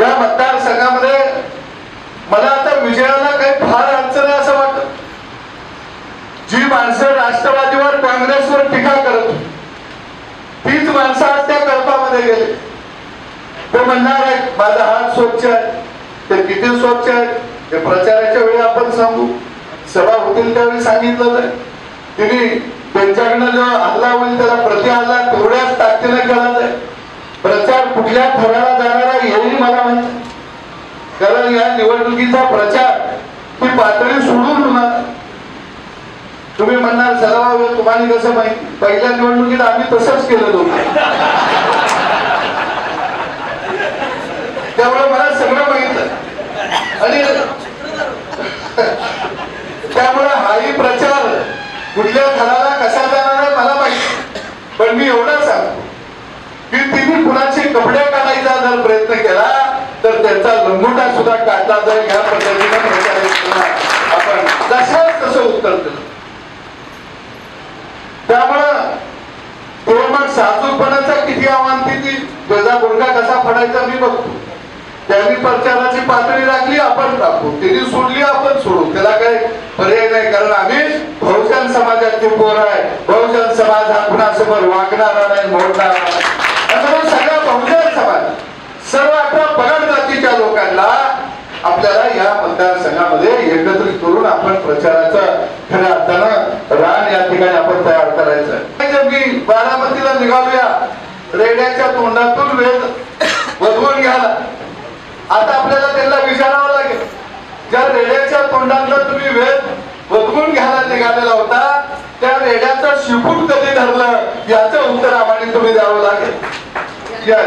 या मतदारसंघामध्ये मला आता विजयाला काही फार अडचण आहे असं वाटत. जी माणसं राष्ट्रवादीवर काँग्रेसवर टीका करत होती, तीच माणसं आज त्या कल्पामध्ये गेले. ते म्हणणार आहेत माझा हात स्वच्छ आहे. ते किती स्वच्छ आहे? ते प्रचाराच्या वेळी आपण सांगू. सभा होतील त्यावेळी सांगितलं तिने त्यांच्याकडनं जो हल्ला होईल त्याला प्रति हल्ला तेवढ्याच ताकदीने केला जाईल प्रचार कुठल्या थराला जाणारा हेही मला माहिती. कारण या निवडणुकीचा प्रचार ही पातळी सोडून होणार. तुम्ही म्हणणार सराव तुम्हाला कसं माहिती? पहिल्या निवडणुकीत आम्ही तसंच केलं होतं त्यामुळे मला सगळं माहीत आणि त्यामुळे हाही प्रचार कुठल्या थराला कसा जाणार आहे मला माहिती. पण मी एवढं प्रयत्न केला तर त्यांचा लंगोटा सुद्धा काढला जाईल ह्या पद्धतीने आपण तसंच तसं उत्तर दिलं त्यामुळं तो मग साजूकपणाचा किती आव्हान किती त्याचा गुडघा कसा फडायचा मी बघतो. त्यांनी प्रचाराची पातळी राखली आपण राखू. तिने सोडली आपण सोडू. त्याला काही पर्याय नाही कारण आम्ही बहुजन समाजाचे पोर आहे. बहुजन समाज हा कुणासमोर वागणारा नाही मोडणारा नाही. आणि बहुजन समाज सर्व पगड जातीच्या लोकांना आपल्याला या मतदारसंघामध्ये एकत्रित करून आपण प्रचाराचा खऱ्या अर्थानं रान या ठिकाणी आपण तयार करायचं. मी बारामतीला निघालूया रेड्याच्या तोंडातून वेद बदवून घ्याला. आता आपल्याला त्यांना विचारावं लागेल ज्या रेड्याच्या तोंडातनं तुम्ही वेद बदवून घ्यायला निघालेला होता त्या रेड्याचं शिकून कधी धरलं? याचं उत्तर आम्हाला तुम्ही द्यावं लागेल. या